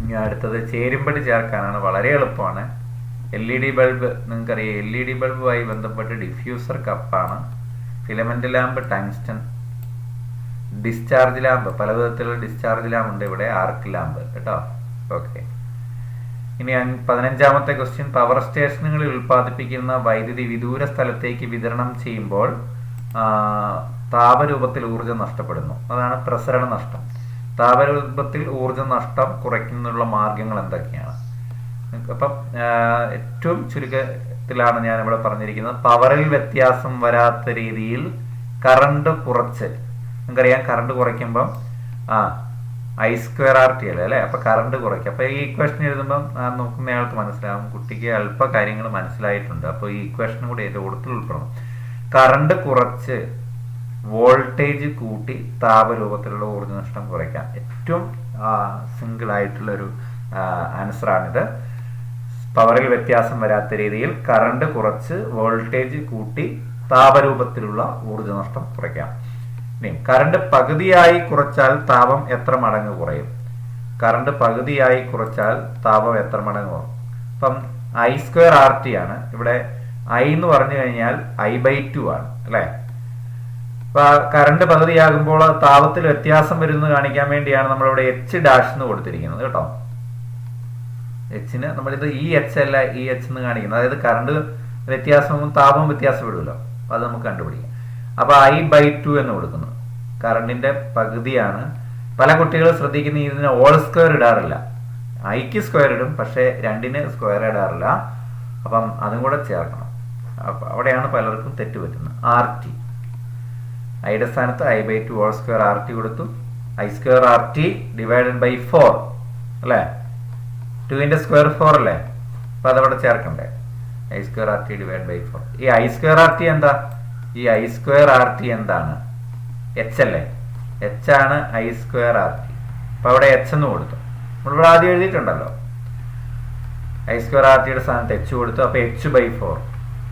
ഇനി അടുത്തത് ചേരുമ്പടി ചേർക്കാനാണ് വളരെ എളുപ്പമാണ്. എൽ ഇ ഡി ബൾബ് നിങ്ങൾക്കറിയാം എൽ ഇ ഡി ബൾബുമായി ബന്ധപ്പെട്ട് ഡിഫ്യൂസർ കപ്പാണ് filament lamp tungsten discharge lamp പല വിധത്തിലുള്ള ഡിസ്ചാർജ് ലാമ്പ് ഉണ്ട് ഇവിടെ ആർക്ക് ലാമ്പ് കേട്ടോ? ഓക്കെ ഇനി പതിനഞ്ചാമത്തെ ക്വസ്റ്റ്യൻ പവർ സ്റ്റേഷനുകളിൽ ഉൽപ്പാദിപ്പിക്കുന്ന വൈദ്യുതി വിദൂര സ്ഥലത്തേക്ക് വിതരണം ചെയ്യുമ്പോൾ താപരൂപത്തിൽ ഊർജം നഷ്ടപ്പെടുന്നു. അതാണ് പ്രസരണ നഷ്ടം. താപരൂപത്തിൽ ഊർജ നഷ്ടം കുറയ്ക്കുന്നതിനുള്ള മാർഗങ്ങൾ എന്തൊക്കെയാണ്? അപ്പം ഏറ്റവും ചുരുക്കത്തിലാണ് ഞാൻ ഇവിടെ പറഞ്ഞിരിക്കുന്നത് പവറിൽ വ്യത്യാസം വരാത്ത രീതിയിൽ കറണ്ട് കുറച്ച്. നിങ്ങൾക്കറിയാം കറണ്ട് കുറയ്ക്കുമ്പം ആ ഐ സ്ക്വയർ ആർ ടി അല്ലേ അല്ലേ? അപ്പൊ കറണ്ട് കുറയ്ക്കും. അപ്പൊ ഈ ഇക്വേഷൻ എഴുതുമ്പം നോക്കുന്നയാൾക്ക് മനസ്സിലാവും. കുട്ടിക്ക് അല്പ കാര്യങ്ങൾ മനസ്സിലായിട്ടുണ്ട്. അപ്പോൾ ഈ ഇക്വേഷനും കൂടി അതിന്റെ കൂട്ടത്തിൽ ഉൾപ്പെടണം കറണ്ട് കുറച്ച് വോൾട്ടേജ് കൂട്ടി താപരൂപത്തിലുള്ള ഊർജ നഷ്ടം കുറയ്ക്കാം. ഏറ്റവും സിംഗിൾ ആയിട്ടുള്ള ഒരു ആൻസറാണിത് പവറിൽ വ്യത്യാസം വരാത്ത രീതിയിൽ കറണ്ട് കുറച്ച് വോൾട്ടേജ് കൂട്ടി താപരൂപത്തിലുള്ള ഊർജ നഷ്ടം കുറയ്ക്കാം. ഇനി കറണ്ട് പകുതിയായി കുറച്ചാൽ താപം എത്ര മടങ്ങ് കുറയും? കറണ്ട് പകുതിയായി കുറച്ചാൽ താപം എത്ര മടങ്ങ് കുറയും? അപ്പം ഐ സ്ക്വയർ ആർ ടി ആണ്. ഇവിടെ ഐ എന്ന് പറഞ്ഞു കഴിഞ്ഞാൽ ഐ ബൈ ടു ആണ് അല്ലേ? കറണ്ട് പകുതിയാകുമ്പോൾ താപത്തിൽ വ്യത്യാസം വരുന്നത് കാണിക്കാൻ വേണ്ടിയാണ് നമ്മൾ ഇവിടെ എച്ച് ഡാഷ് എന്ന് കൊടുത്തിരിക്കുന്നത് കേട്ടോ. എച്ചിന് നമ്മളിത് ഈ എച്ച് അല്ല ഈ എച്ച് എന്ന് കാണിക്കുന്നത്. അതായത് കറണ്ട് വ്യത്യാസവും താപം വ്യത്യാസപ്പെടുമല്ലോ. അത് നമുക്ക് കണ്ടുപിടിക്കാം. അപ്പൊ ഐ ബൈ ടു എന്ന് കൊടുക്കുന്നു. കറണ്ടിന്റെ പകുതിയാണ്. പല കുട്ടികളും ശ്രദ്ധിക്കുന്ന ഇതിന് ഓൾ സ്ക്വയർ ഇടാറില്ല. ഐക്ക് സ്ക്വയർ ഇടും പക്ഷേ രണ്ടിന് സ്ക്വയർ ഇടാറില്ല. അപ്പം അതും കൂടെ ചേർക്കണം. അപ്പം അവിടെയാണ് പലർക്കും തെറ്റ് പറ്റുന്നത്. ആർ ടി ഐയുടെ സ്ഥാനത്ത് I by two whole square R T കൊടുത്തു. I square R T divided by four അല്ലേ? ടുവിന്റെ സ്ക്വയർ ഫോർ അല്ലേ? അപ്പൊ അതവിടെ ചേർക്കണ്ടേ? I square R T divide by four ഈ ഐ സ്ക്വയർ ആർ ടി എന്താ? ഈ ഐ സ്ക്വയർ ആർ ടി എന്താണ്? എച്ച് അല്ലേ? എച്ച് ആണ് ഐ സ്ക്വയർ ആർ ടി അപ്പൊ അവിടെ എച്ച് എന്ന് കൊടുത്തു. നമ്മളിവിടെ ആദ്യം എഴുതിയിട്ടുണ്ടല്ലോ. ഐ സ്ക്വയർ ആർ ടിയുടെ സ്ഥാനത്ത് എച്ച് കൊടുത്തു. അപ്പൊ എച്ച് ബൈ ഫോർ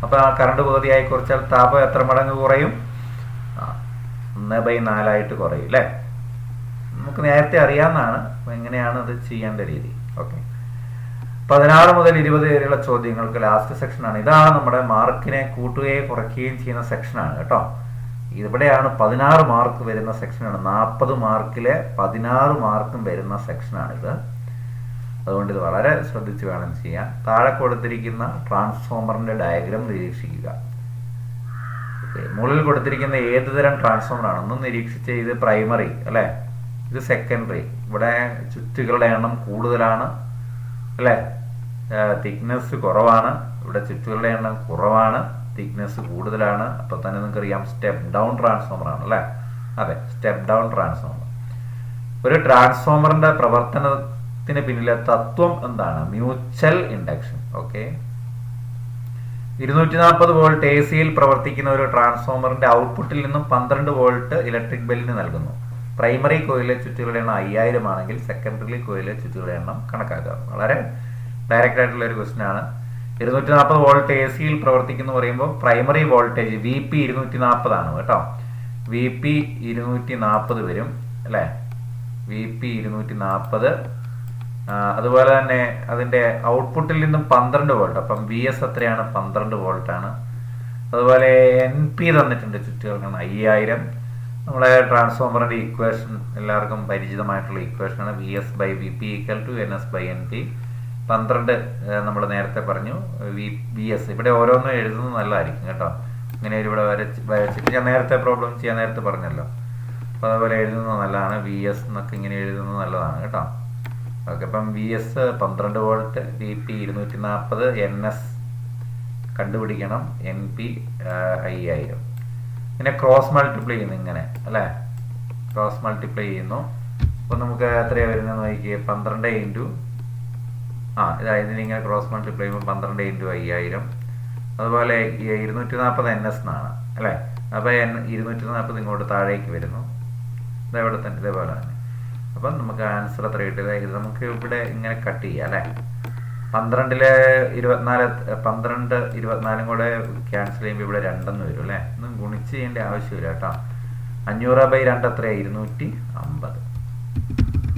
അപ്പൊ ആ കറണ്ട് പകുതിയായി കുറച്ചാൽ താപം എത്ര മടങ്ങ് കുറയും? ഒന്ന് ബൈ നാലായിട്ട് കുറയും അല്ലേ? നമുക്ക് നേരത്തെ അറിയാവുന്നതാണ്. എങ്ങനെയാണ് അത് ചെയ്യേണ്ട രീതി? ഓക്കെ പതിനാറ് മുതൽ ഇരുപത് വരെയുള്ള ചോദ്യങ്ങൾക്ക് ലാസ്റ്റ് സെക്ഷനാണ് ഇതാണ് നമ്മുടെ മാർക്കിനെ കൂട്ടുകയും കുറയ്ക്കുകയും ചെയ്യുന്ന സെക്ഷനാണ് കേട്ടോ. ഇവിടെയാണ് പതിനാറ് മാർക്ക് വരുന്ന സെക്ഷനാണ് നാൽപ്പത് മാർക്കിലെ പതിനാറ് മാർക്കും വരുന്ന സെക്ഷനാണിത് അതുകൊണ്ട് ഇത് വളരെ ശ്രദ്ധിച്ച് വേണം ചെയ്യാൻ. താഴെ കൊടുത്തിരിക്കുന്ന ട്രാൻസ്ഫോമറിന്റെ ഡയഗ്രാം നിരീക്ഷിക്കുക. മുകളിൽ കൊടുത്തിരിക്കുന്ന ഏത് തരം ട്രാൻസ്ഫോമർ ആണെന്ന് നിരീക്ഷിച്ച് ഇത് പ്രൈമറി അല്ലെ? ഇത് സെക്കൻഡറി ഇവിടെ ചുറ്റുകളുടെ എണ്ണം കൂടുതലാണ് അല്ലേ? തിക്നെസ് കുറവാണ്. ഇവിടെ ചുറ്റുകളുടെ എണ്ണം കുറവാണ്. തിക്നെസ് കൂടുതലാണ്. അപ്പൊ തന്നെ നിങ്ങൾക്കറിയാം സ്റ്റെപ്പ് ഡൗൺ ട്രാൻസ്ഫോമർ ആണ് അല്ലേ? അതെ സ്റ്റെപ്പ് ഡൗൺ ട്രാൻസ്ഫോമർ ഒരു ട്രാൻസ്ഫോമറിന്റെ പ്രവർത്തനത്തിന് പിന്നിലെ തത്വം എന്താണ്? മ്യൂച്വൽ ഇൻഡക്ഷൻ ഓക്കെ ഇരുന്നൂറ്റി നാൽപ്പത് വോൾട്ട് എ സിയിൽ പ്രവർത്തിക്കുന്ന ഒരു ട്രാൻസ്ഫോമറിന്റെ ഔട്ട്പുട്ടിൽ നിന്നും പന്ത്രണ്ട് വോൾട്ട് ഇലക്ട്രിക് ബെല്ലിന് നൽകുന്നു. പ്രൈമറി കോയിലെ ചുറ്റുകളുടെ എണ്ണം അയ്യായിരം ആണെങ്കിൽ സെക്കൻഡറി കോയിലെ ചുറ്റുകളുടെ എണ്ണം കണക്കാക്കുക വളരെ ഡയറക്റ്റ് ആയിട്ടുള്ള ഒരു ക്വസ്റ്റ്യൻ ആണ്. ഇരുന്നൂറ്റി നാൽപ്പത് വോൾട്ട് എ സിയിൽ പ്രവർത്തിക്കുന്നു പറയുമ്പോൾ പ്രൈമറി വോൾട്ടേജ് വി പി ഇരുന്നൂറ്റി നാൽപ്പതാണ് കേട്ടോ. വി പി ഇരുന്നൂറ്റി നാൽപ്പത് വരും അല്ലേ? വി പി ഇരുന്നൂറ്റി നാൽപ്പത് അതുപോലെ തന്നെ അതിന്റെ ഔട്ട്പുട്ടിൽ നിന്നും പന്ത്രണ്ട് വോൾട്ട് അപ്പം വി എസ് എത്രയാണ്? പന്ത്രണ്ട് വോൾട്ടാണ്. അതുപോലെ എൻ പി തന്നിട്ടുണ്ട് ചുറ്റുകൾക്കാണ് അയ്യായിരം. നമ്മളെ ട്രാൻസ്ഫോമറിന്റെ ഇക്വേഷൻ എല്ലാവർക്കും പരിചിതമായിട്ടുള്ള ഇക്വേഷനാണ് V S by V P equal to N S by N P പന്ത്രണ്ട് നമ്മൾ നേരത്തെ പറഞ്ഞു. വി ബി എസ് ഇവിടെ ഓരോന്നും എഴുതുന്നത് നല്ലതായിരിക്കും കേട്ടോ. ഇങ്ങനെ ഇവിടെ വരച്ച് വരച്ചിട്ട് ഞാൻ നേരത്തെ പ്രോബ്ലം ചെയ്യാൻ നേരത്തെ പറഞ്ഞല്ലോ. അപ്പോൾ അതുപോലെ എഴുതുന്നത് നല്ലതാണ്. വി എസ് എന്നൊക്കെ ഇങ്ങനെ എഴുതുന്നത് നല്ലതാണ് കേട്ടോ. ഓക്കെ അപ്പം വി എസ് പന്ത്രണ്ട് വോൾട്ട് വി പി ഇരുന്നൂറ്റി നാൽപ്പത് എൻ എസ് കണ്ടുപിടിക്കണം എൻ പി അയ്യായിരം. പിന്നെ ക്രോസ് മൾട്ടിപ്ലൈ ചെയ്യുന്നു ഇങ്ങനെ അല്ലേ? ക്രോസ് മൾട്ടിപ്ലൈ ചെയ്യുന്നു. അപ്പോൾ നമുക്ക് എത്രയാണ് വരുന്നത് നോക്കിയേ പന്ത്രണ്ട് ഇന്റു ആ അതായത് നിങ്ങൾ ക്രോസ് മൾട്ടിപ്ലൈ ചെയ്യുമ്പോൾ പന്ത്രണ്ട് ഇന്റു അയ്യായിരം. അതുപോലെ ഇരുന്നൂറ്റി നാൽപ്പത് എൻ എസ് എന്നാണ് അല്ലേ? അപ്പോൾ എൻ ഇരുന്നൂറ്റി നാൽപ്പത് ഇങ്ങോട്ട് താഴേക്ക് വരുന്നു. ഇതെവിടെ തന്നെ ഇതേപോലെ തന്നെ. അപ്പം നമുക്ക് ആൻസർ അത്ര കിട്ടുക ഇത് നമുക്ക് ഇവിടെ ഇങ്ങനെ കട്ട് ചെയ്യാം അല്ലേ? പന്ത്രണ്ടിലെ ഇരുപത്തിനാല് പന്ത്രണ്ട് ഇരുപത്തിനാലും കൂടെ ക്യാൻസൽ ചെയ്യുമ്പോൾ ഇവിടെ രണ്ടെന്ന് വരും അല്ലേ? ഒന്നും ഗുണിച്ച് ചെയ്യേണ്ട ആവശ്യമില്ല കേട്ടോ. അഞ്ഞൂറ് ബൈ രണ്ട് എത്രയാണ് ഇരുന്നൂറ്റി അമ്പത്.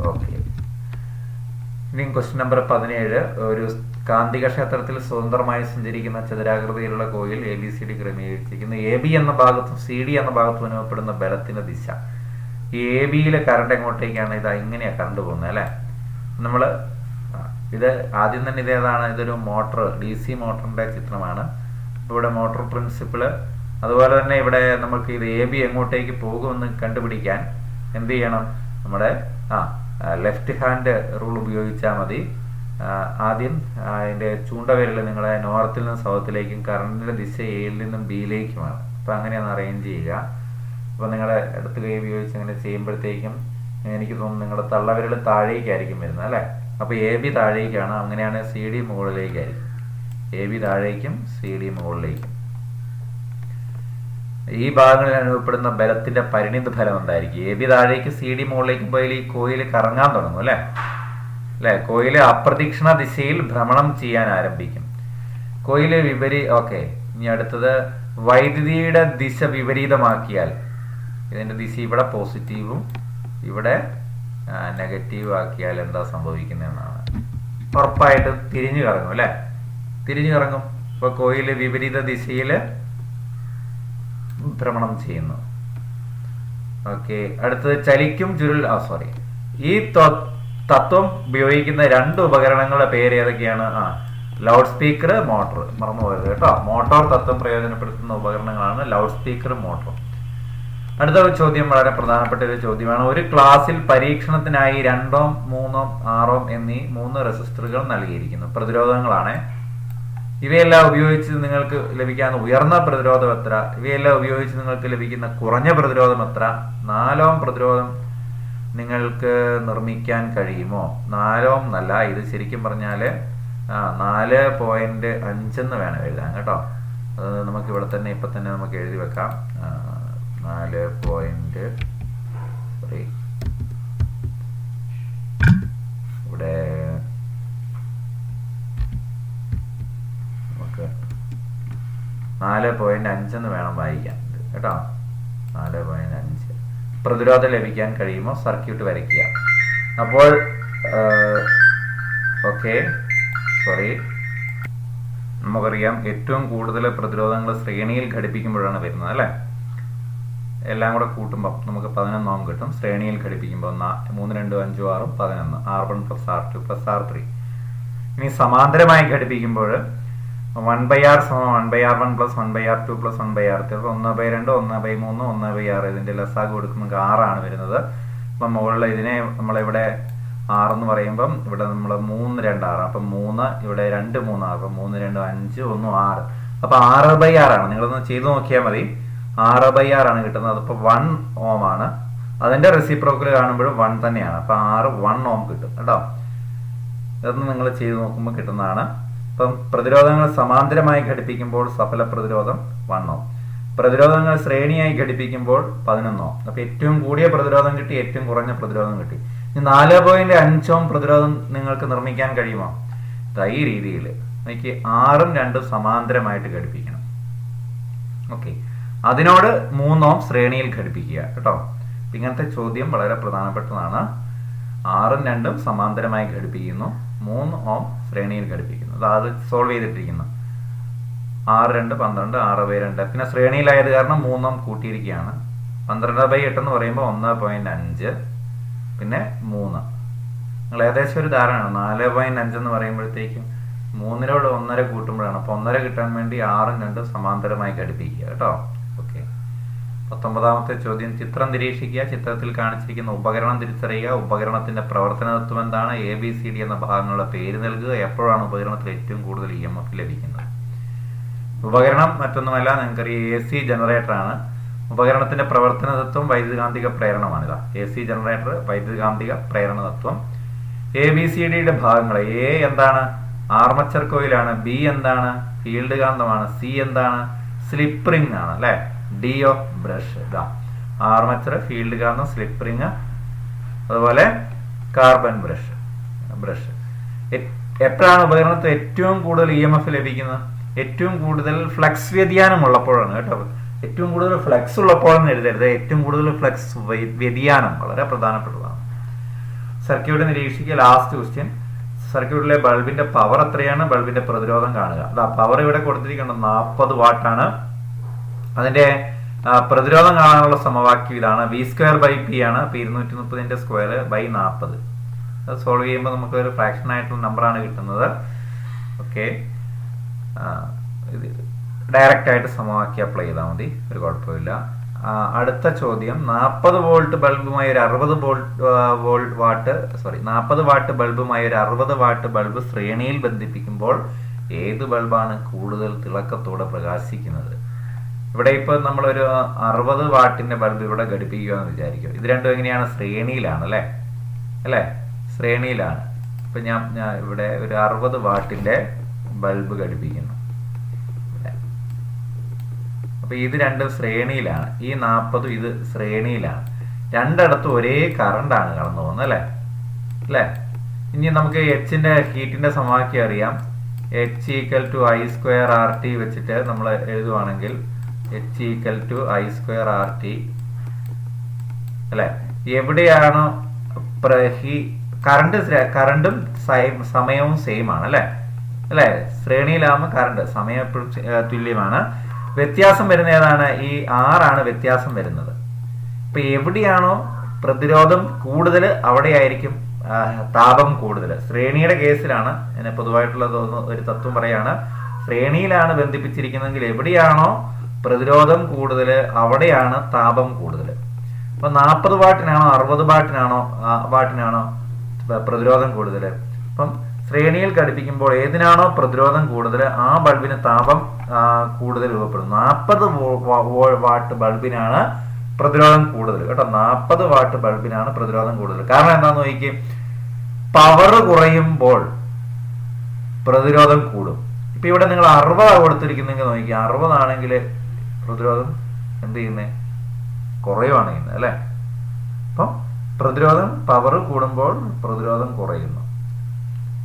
ഓക്കെ ഇനി ക്വസ്റ്റ്യൻ നമ്പർ പതിനേഴ്. ഒരു കാന്തിക ക്ഷേത്രത്തിൽ സ്വതന്ത്രമായി സഞ്ചരിക്കുന്ന ചതുരാകൃതിയിലുള്ള coil A B C D ക്രമീകരിച്ചിരിക്കുന്നു. എ ബി എന്ന ഭാഗത്തും സി ഡി എന്ന ഭാഗത്തും അനുഭവപ്പെടുന്ന ബലത്തിന്റെ ദിശ. എ ബിയിലെ കറണ്ട് എങ്ങോട്ടേക്കാണ്? ഇത് ഇങ്ങനെയാണ് കറണ്ട് പോകുന്നത് അല്ലേ? നമ്മൾ ഇത് ആദ്യം തന്നെ ഇതേതാണ് ഇതൊരു മോട്ടർ ഡി സി മോട്ടറിന്റെ ചിത്രമാണ്. ഇവിടെ മോട്ടർ പ്രിൻസിപ്പിൾ അതുപോലെ തന്നെ ഇവിടെ നമുക്ക് ഇത് എ ബി എങ്ങോട്ടേക്ക് പോകുമെന്ന് കണ്ടുപിടിക്കാൻ എന്ത് ചെയ്യണം? നമ്മുടെ ആ ലെഫ്റ്റ് ഹാൻഡ് റൂൾ ഉപയോഗിച്ചാൽ മതി. ആദ്യം അതിന്റെ ചൂണ്ടവിരൽ നിങ്ങളെ നോർത്തിൽ നിന്നും സൗത്തിലേക്കും കറണ്ടിന്റെ ദിശ എയിൽ നിന്നും ബിയിലേക്കുമാണ് അപ്പോൾ അങ്ങനെയാണ് അറേഞ്ച് ചെയ്യുക. അപ്പോൾ നിങ്ങളുടെ അടുത്ത് കൈ ഉപയോഗിച്ച് അങ്ങനെ ചെയ്യുമ്പോഴത്തേക്കും എനിക്ക് തോന്നുന്നു നിങ്ങളുടെ തള്ളവിരൽ താഴേക്കായിരിക്കും വരുന്നത് അല്ലേ? അപ്പോൾ എ ബി താഴേക്കാണ് അങ്ങനെയാണ് സി ഡി മുകളിലേക്കായിരിക്കും. എ ബി താഴേക്കും സി ഡി മുകളിലേക്കും. ഈ ഭാഗങ്ങളിൽ അനുഭവപ്പെടുന്ന ബലത്തിന്റെ പരിണിത ഫലം എന്തായിരിക്കും? എ ബി താഴേക്ക് സി ഡി മുകളിലേക്ക് പോയാൽ ഈ കോയിൽ കറങ്ങാൻ തുടങ്ങും അല്ലേ? അല്ലെ? കോയിൽ അപ്രദക്ഷിണ ദിശയിൽ ഭ്രമണം ചെയ്യാൻ ആരംഭിക്കും. കോയിൽ വിപരി ഓക്കെ. ഇനി അടുത്തത് വൈദ്യുതിയുടെ ദിശ വിപരീതമാക്കിയാൽ ഇതിന്റെ ദിശ ഇവിടെ പോസിറ്റീവും ഇവിടെ നെഗറ്റീവ് ആക്കിയാൽ എന്താ സംഭവിക്കുന്നതെന്നാണ്. ഉറപ്പായിട്ട് തിരിഞ്ഞു കറങ്ങും അല്ലെ? തിരിഞ്ഞു കറങ്ങും. ഇപ്പൊ കോയിൽ വിപരീത ദിശയിൽ ഭ്രമണം ചെയ്യുന്നു. ഓക്കെ അടുത്തത് ചലിക്കും ചുരുൾ ആ സോറി ഈ തത്വം ഉപയോഗിക്കുന്ന രണ്ട് ഉപകരണങ്ങളുടെ പേര് ഏതൊക്കെയാണ്? ആ ലൗഡ് സ്പീക്കർ മോട്ടോർ മറന്നു പോയത് കേട്ടോ. മോട്ടോർ തത്വം പ്രയോജനപ്പെടുത്തുന്ന ഉപകരണങ്ങളാണ് ലൗഡ് സ്പീക്കർ മോട്ടോർ അടുത്ത ചോദ്യം വളരെ പ്രധാനപ്പെട്ട ഒരു ചോദ്യമാണ്. ഒരു ക്ലാസ്സിൽ പരീക്ഷണത്തിനായി രണ്ടോ മൂന്നോ ആറോ എന്നീ മൂന്ന് റെസിസ്റ്ററുകൾ നൽകിയിരിക്കുന്നു. പ്രതിരോധങ്ങളാണ് ഇവയെല്ലാം ഉപയോഗിച്ച് നിങ്ങൾക്ക് ലഭിക്കാവുന്ന ഉയർന്ന പ്രതിരോധം എത്ര? ഇവയെല്ലാം ഉപയോഗിച്ച് നിങ്ങൾക്ക് ലഭിക്കുന്ന കുറഞ്ഞ പ്രതിരോധം എത്ര? നാലോം പ്രതിരോധം നിങ്ങൾക്ക് നിർമ്മിക്കാൻ കഴിയുമോ? നാലോം എന്നല്ല ഇത് ശരിക്കും പറഞ്ഞാൽ ആ നാല് പോയിന്റ് അഞ്ചെന്ന് വേണം എഴുതാൻ കേട്ടോ. അത് നമുക്ക് ഇവിടെ തന്നെ ഇപ്പം തന്നെ നമുക്ക് എഴുതി വെക്കാം. നാല് പോയിന്റ് നാല് പോയിന്റ് അഞ്ചെന്ന് വേണം വായിക്കാൻ. കേട്ടോ? നാല് പോയിന്റ് അഞ്ച്. പ്രതിരോധം ലഭിക്കാൻ കഴിയുമോ? സർക്യൂട്ട് വരയ്ക്കുക. അപ്പോൾ ഓക്കെ സോറി നമുക്കറിയാം ഏറ്റവും കൂടുതൽ പ്രതിരോധങ്ങൾ ശ്രേണിയിൽ ഘടിപ്പിക്കുമ്പോഴാണ് വരുന്നത് അല്ലേ? എല്ലാം കൂടെ കൂട്ടുമ്പോൾ നമുക്ക് പതിനൊന്നോം കിട്ടും. ശ്രേണിയിൽ ഘടിപ്പിക്കുമ്പോൾ മൂന്ന് രണ്ടും അഞ്ചും ആറും പതിനൊന്ന്. R one plus R two plus R three ഇനി സമാന്തരമായി ഘടിപ്പിക്കുമ്പോൾ വൺ ബൈ ആർ സമം one by R one plus one by R two plus one by R three ഒന്ന് ബൈ രണ്ട് ഒന്ന് ബൈ മൂന്ന് ഒന്ന് ബൈ ആറ് ഇതിന്റെ ലസാഗ് കൊടുക്കുമ്പോൾ ആറാണ് വരുന്നത്. അപ്പം മുകളിൽ ഇതിനെ നമ്മളിവിടെ ആറെന്ന് പറയുമ്പം ഇവിടെ നമ്മൾ മൂന്ന് രണ്ട് ആറ്. അപ്പം മൂന്ന് ഇവിടെ രണ്ട് മൂന്ന് ആറ്. അപ്പം മൂന്ന് രണ്ട് അഞ്ച് ഒന്ന് ആറ്. അപ്പം ആറ് ബൈ ആറാണ് നിങ്ങളൊന്ന് ചെയ്തു നോക്കിയാൽ മതി. ആറ് ബൈ ആറാണ് കിട്ടുന്നത്. അതിപ്പോൾ വൺ ഓം ആണ്. അതിന്റെ റെസിപ്രോക്കൽ കാണുമ്പോഴും വൺ തന്നെയാണ്. അപ്പം ആറ് വൺ ഓം കിട്ടും. കേട്ടോ? ഇതൊന്ന് നിങ്ങൾ ചെയ്ത് നോക്കുമ്പോൾ കിട്ടുന്നതാണ്. ഇപ്പം പ്രതിരോധങ്ങൾ സമാന്തരമായി ഘടിപ്പിക്കുമ്പോൾ സഫല പ്രതിരോധം വണ്ണോ? പ്രതിരോധങ്ങൾ ശ്രേണിയായി ഘടിപ്പിക്കുമ്പോൾ പതിനൊന്നോ? അപ്പൊ ഏറ്റവും കൂടിയ പ്രതിരോധം കിട്ടി ഏറ്റവും കുറഞ്ഞ പ്രതിരോധം കിട്ടി. ഇനി നാല് പോയിന്റ് അഞ്ചോം പ്രതിരോധം നിങ്ങൾക്ക് നിർമ്മിക്കാൻ കഴിയുമോ? ഈ രീതിയിൽ എനിക്ക് ആറും രണ്ടും സമാന്തരമായിട്ട് ഘടിപ്പിക്കണം. ഓക്കെ. അതിനോട് മൂന്നോം ശ്രേണിയിൽ ഘടിപ്പിക്കുക കേട്ടോ? ഇങ്ങനത്തെ ചോദ്യം വളരെ പ്രധാനപ്പെട്ടതാണ്. ആറും രണ്ടും സമാന്തരമായി ഘടിപ്പിക്കുന്നു. മൂന്ന് ഓം ശ്രേണിയിൽ ഘടിപ്പിക്കുന്നു. അത് സോൾവ് ചെയ്തിട്ടിരിക്കുന്നു. ആറ് രണ്ട് പന്ത്രണ്ട് ആറ് ബൈ രണ്ട്. പിന്നെ ശ്രേണിയിലായത് കാരണം മൂന്നും കൂട്ടിയിരിക്കുകയാണ്. പന്ത്രണ്ട് ബൈ എട്ട് എന്ന് പറയുമ്പോൾ ഒന്ന് പോയിന്റ് അഞ്ച് പിന്നെ മൂന്ന്. നിങ്ങൾ ഏകദേശം ഒരു ധാരണയാണ്. നാല് പോയിന്റ് അഞ്ച് എന്ന് പറയുമ്പോഴത്തേക്കും മൂന്നിനോട് ഒന്നര കൂട്ടുമ്പോഴാണ്. അപ്പോൾ ഒന്നര കിട്ടാൻ വേണ്ടി ആറും രണ്ടും സമാന്തരമായി ഘടിപ്പിക്കുക കേട്ടോ? പത്തൊമ്പതാമത്തെ ചോദ്യം. ചിത്രം നിരീക്ഷിക്കുക ചിത്രത്തിൽ കാണിച്ചിരിക്കുന്ന ഉപകരണം തിരിച്ചറിയുക ഉപകരണത്തിന്റെ പ്രവർത്തന തത്വം എന്താണ് എ ബി സി ഡി എന്ന ഭാഗങ്ങളുടെ പേര് നൽകുക എപ്പോഴാണ് ഉപകരണത്തിൽ ഏറ്റവും കൂടുതൽ ഇ എം എഫ് ലഭിക്കുന്നത്? ഉപകരണം മറ്റൊന്നുമല്ല നിങ്ങൾക്കറിയാം എ സി ജനറേറ്റർ ആണ്. ഉപകരണത്തിന്റെ പ്രവർത്തന തത്വം വൈദ്യുതകാന്തിക പ്രേരണമാണിത് എ സി ജനറേറ്റർ വൈദ്യുതകാന്തിക പ്രേരണ തത്വം. എ ബി സി ഡിയുടെ ഭാഗങ്ങൾ എ എന്താണ്? ആർമച്ചർ കോയിലാണ് ബി എന്താണ്? ഫീൽഡ് കാന്തമാണ് സി എന്താണ്? സ്ലിപ്പ് റിംഗ് ആണ് അല്ലെ? ഡി ഓഫ് ബ്രഷ് ഇതാ. ആർമച്ചർ ഫീൽഡ് കാരണം സ്ലിപ്പ് റിങ് അതുപോലെ കാർബൺ ബ്രഷ് ബ്രഷ് എപ്പോഴാണ് ഉപകരണത്തിൽ ഏറ്റവും കൂടുതൽ ഇ എം എഫ് ലഭിക്കുന്നത്? ഏറ്റവും കൂടുതൽ ഫ്ലക്സ് വ്യതിയാനം ഉള്ളപ്പോഴാണ് കേട്ടോ. ഏറ്റവും കൂടുതൽ ഫ്ലക്സ് ഉള്ളപ്പോഴെന്ന് എഴുതരുത്. ഏറ്റവും കൂടുതൽ ഫ്ലക്സ് വ്യതിയാനം വളരെ പ്രധാനപ്പെട്ടതാണ്. സർക്യൂട്ട് നിരീക്ഷിക്കുക ലാസ്റ്റ് ക്വസ്റ്റ്യൻ സർക്യൂട്ടിലെ ബൾബിന്റെ പവർ എത്രയാണ്? ബൾബിന്റെ പ്രതിരോധം കാണുക. അതാ പവർ ഇവിടെ കൊടുത്തിരിക്കുന്നത് നാൽപ്പത് വാട്ടാണ് അതിന്റെ പ്രതിരോധം കാണാനുള്ള സമവാക്യം ഇതാണ് വി സ്ക്വയർ ബൈ പി ആണ്. അപ്പൊ ഇരുന്നൂറ്റി മുപ്പതിന്റെ സ്ക്വയർ ബൈ നാൽപ്പത് അത് സോൾവ് ചെയ്യുമ്പോൾ നമുക്ക് ഒരു ഫ്രാക്ഷൻ ആയിട്ടുള്ള നമ്പറാണ് കിട്ടുന്നത്. ഓക്കെ ഡയറക്റ്റ് ആയിട്ട് സമവാക്യം അപ്ലൈ ചെയ്താൽ മതി. ഒരു കുഴപ്പമില്ല. അടുത്ത ചോദ്യം. നാൽപ്പത് വോൾട്ട് ബൾബുമായി ഒരു അറുപത് വോൾട്ട് വോൾട്ട് വാട്ട് സോറി നാൽപ്പത് വാട്ട് ബൾബുമായി ഒരു അറുപത് വാട്ട് ബൾബ് ശ്രേണിയിൽ ബന്ധിപ്പിക്കുമ്പോൾ ഏത് ബൾബാണ് കൂടുതൽ തിളക്കത്തോടെ പ്രകാശിക്കുന്നത്? ഇവിടെ ഇപ്പൊ നമ്മളൊരു അറുപത് വാട്ടിന്റെ ബൾബ് ഇവിടെ ഘടിപ്പിക്കുക എന്ന് വിചാരിക്കും. ഇത് രണ്ടും എങ്ങനെയാണ്? ശ്രേണിയിലാണ് അല്ലേ? അല്ലേ? ശ്രേണിയിലാണ്. ഇപ്പൊ ഞാൻ ഞാൻ ഇവിടെ ഒരു അറുപത് വാട്ടിന്റെ ബൾബ് ഘടിപ്പിക്കുന്നു. അപ്പോൾ അപ്പൊ ഇത് രണ്ടും ശ്രേണിയിലാണ്. ഈ നാൽപ്പതും ഇത് ശ്രേണിയിലാണ്. രണ്ടിടത്തും ഒരേ കറണ്ടാണ് കടന്നു പോകുന്നത് അല്ലേ? അല്ലേ? ഇനി നമുക്ക് എച്ചിന്റെ ഹീറ്റിന്റെ സമവാക്യം അറിയാം. H equal to I square R T വെച്ചിട്ട് നമ്മൾ എഴുതുവാണെങ്കിൽ H equal to I square R T അല്ലെ? എവിടെയാണോ കറണ്ട് കറണ്ടും സമയവും സെയിം ആണ് അല്ലെ? അല്ലെ? ശ്രേണിയിലാകുമ്പോൾ കറണ്ട് സമയം എപ്പോഴും തുല്യമാണ്. വ്യത്യാസം വരുന്ന ഏതാണ്? ഈ ആറാണ് വ്യത്യാസം വരുന്നത്. ഇപ്പൊ എവിടെയാണോ പ്രതിരോധം കൂടുതൽ അവിടെയായിരിക്കും താപം കൂടുതൽ ശ്രേണിയുടെ കേസിലാണ് ഞാൻ പൊതുവായിട്ടുള്ള ഒരു തത്വം പറയാണ്. ശ്രേണിയിലാണ് ബന്ധിപ്പിച്ചിരിക്കുന്നതെങ്കിൽ എവിടെയാണോ പ്രതിരോധം കൂടുതൽ അവിടെയാണ് താപം കൂടുതൽ. അപ്പൊ നാൽപ്പത് വാട്ടിനാണോ അറുപത് വാട്ടിനാണോ വാട്ടിനാണോ പ്രതിരോധം കൂടുതൽ? അപ്പം ശ്രേണിയിൽ ഘടിപ്പിക്കുമ്പോൾ ഏതിനാണോ പ്രതിരോധം കൂടുതൽ ആ ബൾബിന് താപം കൂടുതൽ രൂപപ്പെടും നാൽപ്പത് വാട്ട് ബൾബിനാണ് പ്രതിരോധം കൂടുതൽ. കേട്ടോ നാൽപ്പത് വാട്ട് ബൾബിനാണ് പ്രതിരോധം കൂടുതൽ. കാരണം എന്താന്ന് നോക്കി പവർ കുറയുമ്പോൾ പ്രതിരോധം കൂടും. ഇപ്പൊ ഇവിടെ നിങ്ങൾ അറുപതാണ് കൊടുത്തിരിക്കുന്നെങ്കിൽ നോക്കി അറുപതാണെങ്കിൽ പ്രതിരോധം എന്ത് ചെയ്യുന്നേ? കുറയുവാണ് ചെയ്യുന്നത് അല്ലെ? അപ്പം പ്രതിരോധം പവർ കൂടുമ്പോൾ പ്രതിരോധം കുറയുന്നു.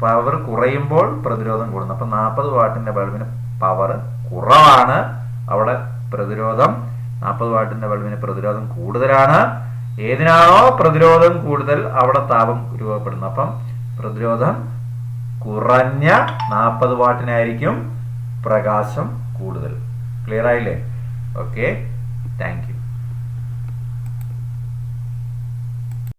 പവർ കുറയുമ്പോൾ പ്രതിരോധം കൂടുന്നു. അപ്പം നാൽപ്പത് വാട്ടിന്റെ ബൾബിന് പവർ കുറവാണ്. അവിടെ പ്രതിരോധം നാൽപ്പത് വാട്ടിന്റെ ബൾബിന് പ്രതിരോധം കൂടുതലാണ്. ഏതിനാണോ പ്രതിരോധം കൂടുതൽ അവിടെ താപം രൂപപ്പെടുന്നു അപ്പം പ്രതിരോധം കുറഞ്ഞ നാൽപ്പത് വാട്ടിനായിരിക്കും പ്രകാശം കൂടുതൽ. ക്ലിയർ ആയില്ലേ? okay? Thank you.